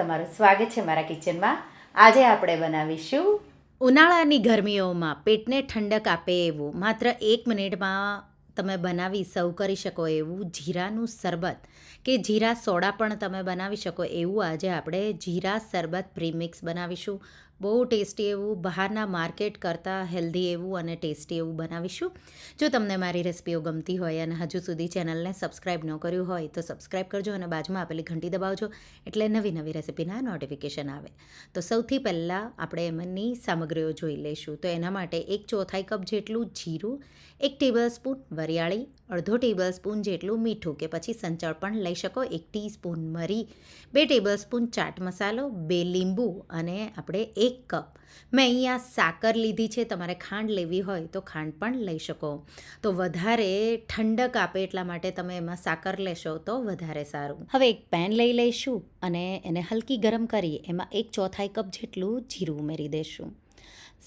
તમારું સ્વાગત છે મારા કિચનમાં. આજે આપણે બનાવીશું ઉનાળાની ગરમીઓમાં પેટને ઠંડક આપે એવું. માત્ર એક મિનિટમાં તમે બનાવી સર્વ કરી શકો એવું જીરાનું શરબત કે જીરા સોડા પણ તમે બનાવી શકો એવું આજે આપણે જીરા શરબત પ્રીમિક્સ બનાવીશું. બહુ ટેસ્ટી એવું, બહારના માર્કેટ કરતાં હેલ્ધી એવું અને ટેસ્ટી એવું બનાવીશું. જો તમને મારી રેસિપીઓ ગમતી હોય અને હજુ સુધી ચેનલને સબસ્ક્રાઈબ ન કર્યું હોય, તો સબસ્ક્રાઈબ કરજો અને બાજુમાં આપેલી ઘંટી દબાવજો એટલે નવી નવી રેસિપીના નોટિફિકેશન આવે. તો સૌથી પહેલાં આપણે એમની સામગ્રીઓ જોઈ લઈશું. તો એના માટે એક ચોથાઈ કપ જેટલું જીરું, એક ટેબલ સ્પૂન વરિયાળી, અડધો ટેબલ સ્પૂન જેટલું મીઠું કે પછી સંચળ પણ લઈ શકો, એક ટીસ્પૂન મરી, બે ટેબલ સ્પૂન ચાટ મસાલો, બે લીંબુ અને આપણે એક કપ. મેં અહીંયા સાકર લીધી છે, તમારે ખાંડ લેવી હોય તો ખાંડ પણ લઈ શકો. તો વધારે ઠંડક આપે એટલા માટે તમે એમાં સાકર લેશો તો વધારે સારું. હવે એક પેન લઈ લઈશું અને એને હલકી ગરમ કરી એમાં એક ચોથાઈ કપ જેટલું જીરું ઉમેરી દઈશું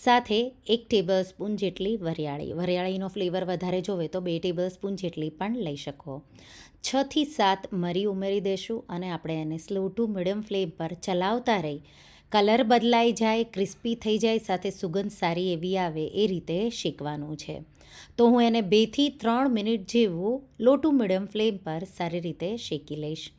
સાથે એક ટેબલ સ્પૂન જેટલી વરિયાળી. વરિયાળીનો ફ્લેવર વધારે જોવે તો બે ટેબલ સ્પૂન જેટલી પણ લઈ શકો. છથી સાત મરી ઉમેરી દઈશું અને આપણે એને સ્લો ટુ મીડિયમ ફ્લેમ પર ચલાવતા રહી કલર બદલાઈ જાય, ક્રિસ્પી થઈ જાય, સાથે સુગંધ સારી એવી આવે એ રીતે શેકવાનું છે. તો હું એને બેથી ત્રણ મિનિટ જેવું લો મીડિયમ ફ્લેમ પર સારી રીતે શેકી લઈશ.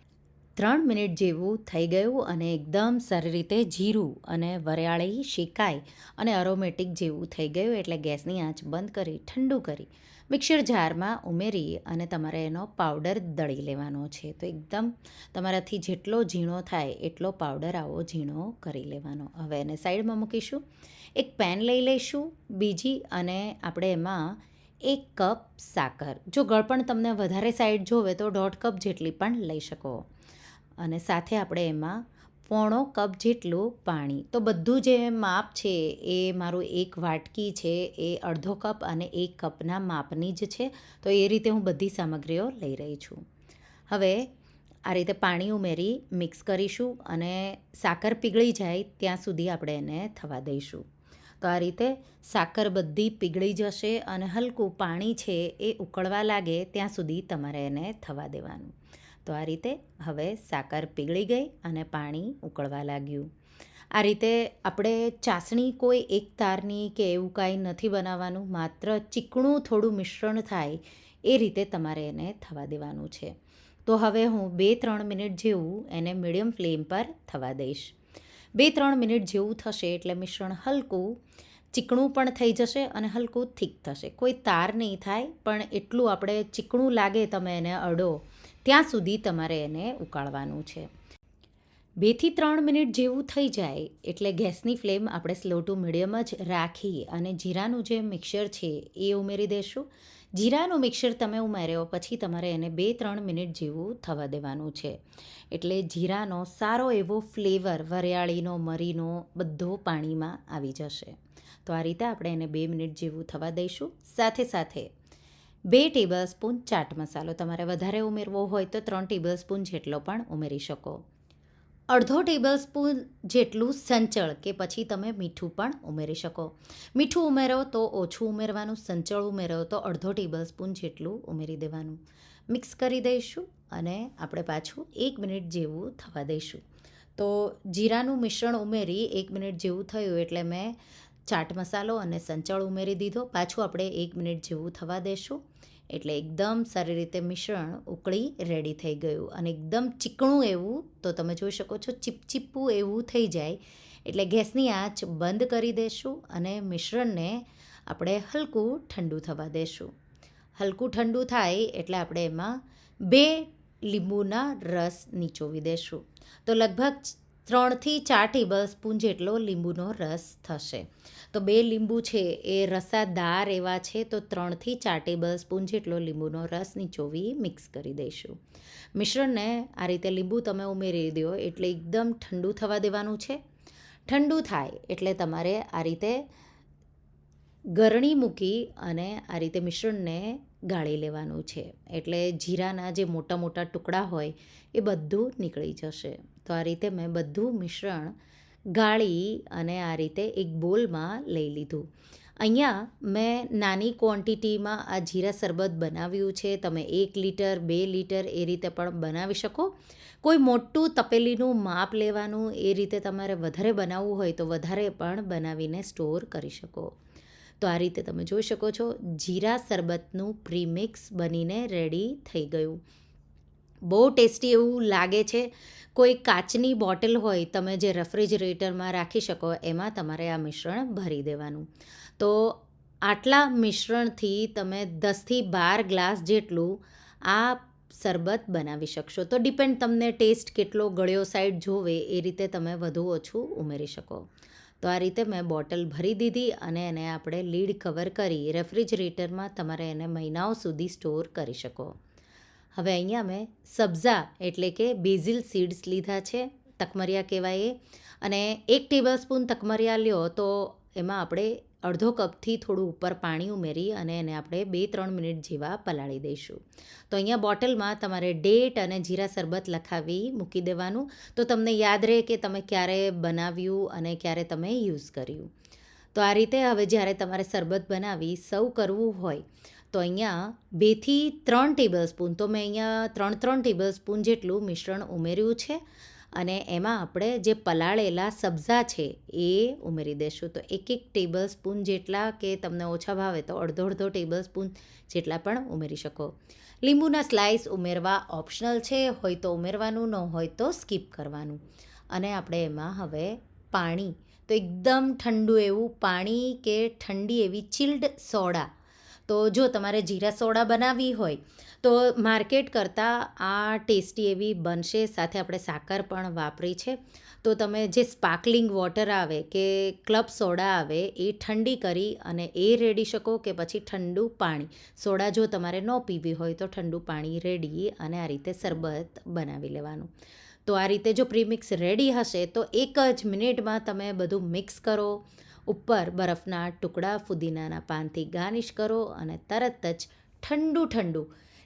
ત્રણ મિનિટ જેવું થઈ ગયું અને એકદમ સારી રીતે જીરું અને વરિયાળી શેકાય અને અરોમેટિક જેવું થઈ ગયું એટલે ગેસની આંચ બંધ કરી, ઠંડુ કરી. મિક્સર જારમાં ઉમેરી અને તમારે એનો પાવડર દળી લેવાનો છે. તો એકદમ તમારાથી જેટલો ઝીણો થાય એટલો પાવડર આવો ઝીણો કરી લેવાનો. હવે એને સાઈડમાં મૂકીશું. એક પેન લઈ લઈશું. બીજી અને આપણે એમાં એક કપ સાકર. જો ગળપણ તમને વધારે સાઈડ જોવે તો દોઢ કપ જેટલી પણ લઈ શકો. અને સાથે આપણે એમાં પોણો કપ જેટલું પાણી. તો બધું જે માપ છે એ મારું એક વાટકી છે, એ અડધો કપ અને એક કપના માપની જ છે. તો એ રીતે હું બધી સામગ્રીઓ લઈ રહી છું. હવે આ રીતે પાણી ઉમેરી મિક્સ કરીશું અને સાકર પીગળી જાય ત્યાં સુધી આપણે એને થવા દઈશું. તો આ રીતે સાકર બધી પીગળી જશે અને હલકું પાણી છે એ ઉકળવા લાગે ત્યાં સુધી તમારે એને થવા દેવાનું. તો આ રીતે હવે સાકર પીગળી ગઈ અને પાણી ઉકળવા લાગ્યું. આ રીતે આપણે ચાસણી કોઈ એક તારની કે એવું કાંઈ નથી બનાવવાનું, માત્ર ચીકણું થોડું મિશ્રણ થાય એ રીતે તમારે એને થવા દેવાનું છે. તો હવે હું બે ત્રણ મિનિટ જેવું એને મીડિયમ ફ્લેમ પર થવા દઈશ. બે ત્રણ મિનિટ જેવું થશે એટલે મિશ્રણ હલકું ચીકણું પણ થઈ જશે અને હલકું થીક થશે. કોઈ તાર નહીં થાય, પણ એટલું આપણે ચીકણું લાગે તમે એને અડો ત્યાં સુધી તમારે એને ઉકાળવાનું છે. બેથી ત્રણ મિનિટ જેવું થઈ જાય એટલે ગેસની ફ્લેમ આપણે સ્લો ટુ મીડિયમ જ રાખી અને જીરાનું જે મિક્સર છે એ ઉમેરી દઈશું જીરાનું મિક્સર તમે ઉમેર્યો પછી તમારે એને બે ત્રણ મિનિટ જેવું થવા દેવાનું છે. એટલે જીરાનો સારો એવો ફ્લેવર વરિયાળીનો, મરીનો બધો પાણીમાં આવી જશે. તો આ રીતે આપણે એને બે મિનિટ જેવું થવા દઈશું. સાથે સાથે બે ટેબલ સ્પૂન ચાટ મસાલો તમારે વધારે ઉમેરવો હોય તો ત્રણ ટેબલ સ્પૂન જેટલો પણ ઉમેરી શકો. અડધો ટેબલ સ્પૂન જેટલું સંચળ કે પછી તમે મીઠું પણ ઉમેરી શકો. મીઠું ઉમેરો તો ઓછું ઉમેરવાનું, સંચળ ઉમેરો તો અડધો ટેબલ સ્પૂન જેટલું ઉમેરી દેવાનું. મિક્સ કરી દઈશું અને આપણે પાછું એક મિનિટ જેવું થવા દઈશું. તો જીરાનું મિશ્રણ ઉમેરી એક મિનિટ જેવું થયું એટલે મેં ચાટ મસાલો અને સંચળ ઉમેરી દીધો. પાછું આપણે એક મિનિટ જેવું થવા દેશું. એટલે એકદમ સારી રીતે મિશ્રણ ઉકળી રેડી થઈ ગયું. અને એકદમ ચીકણું એવું, તો તમે જોઈ શકો છો, ચીપચીપું એવું થઈ જાય. એટલે ગેસની આંચ બંધ કરી દેશું અને મિશ્રણને આપણે હલકું ઠંડુ થવા દેશું. હલકું ઠંડુ થાય એટલે આપણે એમાં બે લીંબુના રસ નીચોવી દેશું. તો લગભગ ત્રણથી ચાર ટેબલ સ્પૂન જેટલો લીંબુનો રસ થશે. તો બે લીંબુ છે એ રસાદાર એવા છે, તો ત્રણથી ચાર ટેબલ સ્પૂન જેટલો લીંબુનો રસ નીચોવી મિક્સ કરી દઈશું. મિશ્રણને આ રીતે લીંબુ તમે ઉમેરી દો એટલે એકદમ ઠંડુ થવા દેવાનું છે. ઠંડુ થાય એટલે તમારે આ રીતે ગરણી મૂકી અને આ રીતે મિશ્રણને ગાળી લેવાનું છે. એટલે જીરાના જે મોટા મોટા ટુકડા હોય એ બધું નીકળી જશે. તો આ રીતે મેં બધું મિશ્રણ ગાળી અને આ રીતે એક બોલમાં લઈ લીધું. અહીંયા મેં નાની ક્વોન્ટિટીમાં આ જીરા શરબત બનાવ્યું છે. તમે એક લીટર, બે લીટર એ રીતે પણ બનાવી શકો. કોઈ મોટું તપેલીનું માપ લેવાનું એ રીતે તમારે વધારે બનાવવું હોય તો વધારે પણ બનાવીને સ્ટોર કરી શકો. તો આ રીતે તમે જોઈ શકો છો, જીરા શરબતનું પ્રીમિક્સ બનીને રેડી થઈ ગયું. બહુ ટેસ્ટી એવું લાગે છે. કોઈ કાચની બોટલ હોય, તમે જે રેફ્રિજરેટરમાં રાખી શકો, એમાં તમારે આ મિશ્રણ ભરી દેવાનું. તો આટલા મિશ્રણથી તમે દસથી બાર ગ્લાસ જેટલું આ શરબત બનાવી શકશો. તો ડિપેન્ડ તમને ટેસ્ટ કેટલો ગળ્યો સાઈડ જોવે, એ રીતે તમે વધુ ઓછું ઉમેરી શકો. તો આ રીતે મેં બોટલ ભરી દીધી અને એને આપણે લીડ કવર કરી રેફ્રિજરેટરમાં તમારે એને મહિનાઓ સુધી સ્ટોર કરી શકો. હવે અહીંયા મેં સબ્ઝા એટલે કે બેઝિલ સીડ્સ લીધા છે, તકમરિયા કહેવાય અને એક ટેબલ સ્પૂન તકમરિયા લ્યો તો એમાં આપણે અડધો કપથી થોડું ઉપર પાણી ઉમેરી અને એને આપણે બે ત્રણ મિનિટ જેવા પલાળી દઈશું. તો અહીંયા બોટલમાં તમારે ડેટ અને જીરા શરબત લખાવી મૂકી દેવાનું. તો તમને યાદ રહે કે તમે ક્યારે બનાવ્યું અને ક્યારે તમે યુઝ કર્યું. તો આ રીતે હવે જ્યારે તમારે શરબત બનાવી સર્વ કરવું હોય, તો અહીંયા બેથી ત્રણ ટેબલ સ્પૂન, તો મેં અહીંયા ત્રણ ત્રણ ટેબલ સ્પૂન જેટલું મિશ્રણ ઉમેર્યું છે. અને એમાં આપણે જે પલાળેલા સબ્ઝા છે એ ઉમેરી દેશું. તો એક એક ટેબલ સ્પૂન જેટલા કે તમને ઓછા ભાવે તો અડધો અડધો ટેબલ સ્પૂન જેટલા પણ ઉમેરી શકો. લીંબુના સ્લાઇસ ઉમેરવા ઓપ્શનલ છે, હોય તો ઉમેરવાનું, ન હોય તો સ્કીપ કરવાનું. અને આપણે એમાં હવે પાણી, તો એકદમ ઠંડુ એવું પાણી કે ઠંડી એવી ચિલ્ડ સોડા તો જો તમારે જીરા સોડા બનાવવી હોય, તો માર્કેટ કરતાં આ ટેસ્ટી એવી બનશે. સાથે આપણે સાકર પણ વાપરી છે. તો તમે જે સ્પાર્કલિંગ વોટર આવે કે ક્લબ સોડા આવે, એ ઠંડી કરી અને એ રેડી શકો કે પછી ઠંડુ પાણી. સોડા જો તમારે ન પીવી હોય, તો ઠંડુ પાણી રેડી અને આ રીતે શરબત બનાવી લેવાનું. તો આ રીતે જો પ્રીમિક્સ રેડી હશે, તો એક જ મિનિટમાં તમે બધું મિક્સ કરો ઉપર બરફના ટુકડા ફુદીનાના પાનથી ગાર્નિશ કરો અને તરત જ ઠંડુ ઠંડુ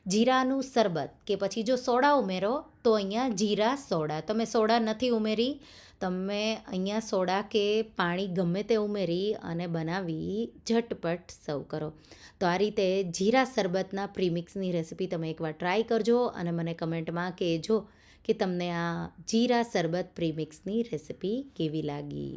જીરાનું શરબત કે પછી જો સોડા ઉમેરો તો અહીંયા જીરા સોડા. તમે સોડા નથી ઉમેરી. તમે અહીંયા સોડા કે પાણી ગમે તે ઉમેરી અને બનાવી ઝટપટ સર્વ કરો. તો આ રીતે જીરા શરબતના પ્રીમિક્સની રેસિપી તમે એકવાર ટ્રાય કરજો અને મને કમેન્ટમાં કહેજો કે તમને આ જીરા શરબત પ્રીમિક્સની રેસિપી કેવી લાગી.